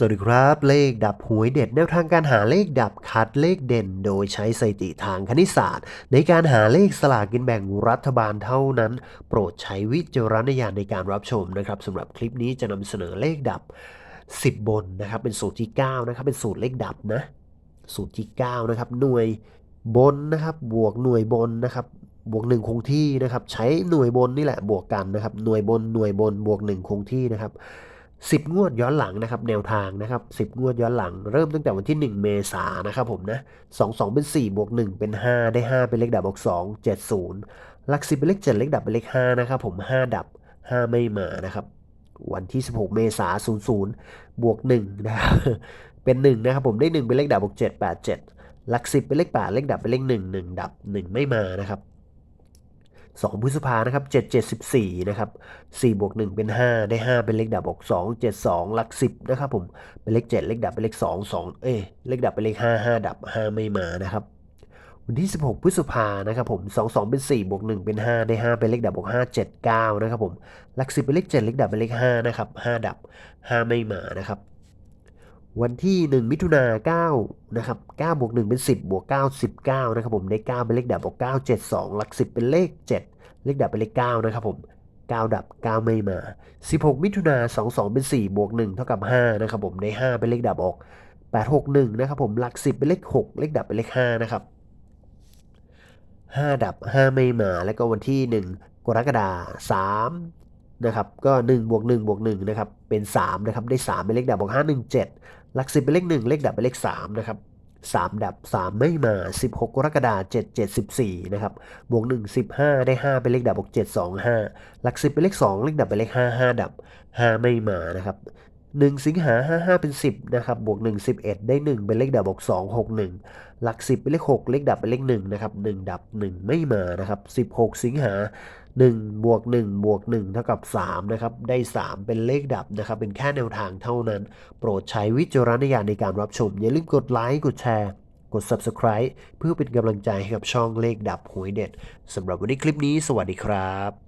สวัสดีครับ เลขดับหวยเด็ดแนวทางการหาเลขดับคัดเลขเด่น โดยใช้สถิติทางคณิตศาสตร์ ในการหาเลขสลากกินแบ่งรัฐบาลเท่านั้น โปรดใช้วิจารณญาณในการรับชมนะครับสำหรับคลิปนี้จะนำเสนอเลขดับ 10 บนนะครับเป็นสูตรที่ 9 นะครับ เป็นสูตรเลขดับนะสูตรที่ 9 นะครับ หน่วยบนนะครับบวกหน่วยบนนะครับบวก 1 คงที่นะครับใช้หน่วยบนนี่แหละบวกกันนะครับหน่วยบนหน่วยบนบวก 1 คงที่นะครับ 10 งวดย้อนหลังนะครับแนวทางนะครับ10 งวดย้อนหลัง เริ่มตั้งแต่วันที่ 1 เมษายนนะครับผมนะ2 2 เป็น 4 บวก 1 เป็น 5 ได้ 5 เป็นเลขดับบวก2 7 0หลัก 10 เป็นเลข 7 เลขดับเป็นเลข 5 นะครับผม 5 ดับ 5 ไม่มานะครับ วันที่ 16 เมษายน00 บวก 1 นะครับ เป็น 1 นะครับผมได้ 1 เป็นเลขดับบวก 7 8 7 หลัก 10 เป็นเลข 8 เลขดับเป็นเลข 1 1 ดับ 1 ไม่มานะครับ 2พฤษภานะครับ7 7 14นะครับ4บวก1เป็น 5 ได้ 5 เป็นเลขดับบวก2 7 2หลัก 10นะครับผมเป็นเลข 7 เลขดับเป็นเลข 2 2 เอ้ยเลขดับเป็นเลข 5 5 ดับ 5 ไม่มานะครับวันที่ 16 พฤษภานะครับผม 2 2 เป็น 4 บวก 1 เป็น 5 ได้ 5 เป็นเลขดับบวก5 7 9 นะครับผม หลัก 10 เป็นเลข 7 เลขดับเป็นเลข 5 นะครับ 5 ดับ 5 ไม่มานะครับ วันที่ 1 มิถุนา9นะครับ9บวก1เป็น 10 บวก 9 19 นะครับผม ได้ 9 เป็นเลขดับ บวก 9 7 2 หลัก 10 เป็นเลข 7 เลขดับเป็นเลข 9 นะครับผม 9 ดับ 9 ไม่มา 16 มิถุนา22 เป็น 4 บวก 1 เท่ากับ 5 นะครับผม ได้ 5 เป็นเลขดับออก 8 6 1 นะครับผม หลัก 10 เป็นเลข 6 เลขดับเป็นเลข 5 นะครับ 5 ดับ 5 ไม่มา แล้วก็วันที่ 1 กรกฎาคม3 นะครับก็1บวก1บวก1นะครับเป็น3นะครับได้3เป็นเลขดับบวก5 1 7หลัก10เป็นเลข1เลขดับเป็นเลข3นะครับ3 ดับ 3 ไม่มา 16 กรกฎาคม7 7 14นะครับบวก 1 15 ได้ 5 เป็นเลขดับบวก7 2 5 หลัก 10 เป็นเลข 2 เลขดับเป็นเลข 5 5 ดับ 5 ไม่มานะครับ 1 สิงหา 55 เป็น 10 นะครับ บวก 1 11 ได้ 1 เป็นเลขดับบวก2 6 1 หลัก 10 เป็นเลข 6 เลขดับเป็นเลข 1 นะครับ 1 ดับ 1 ไม่มานะครับ 16 สิงหา 1 บวก 1 บวก 1 เท่ากับ 3 นะครับ ได้ 3 เป็นเลขดับนะครับ เป็นแค่แนวทางเท่านั้น โปรดใช้วิจารณญาณในการรับชม อย่าลืมกดไลค์ กดแชร์ กด Subscribe เพื่อเป็นกำลังใจให้กับช่องเลขดับหวยเด็ดสำหรับวันนี้คลิปนี้ สวัสดีครับ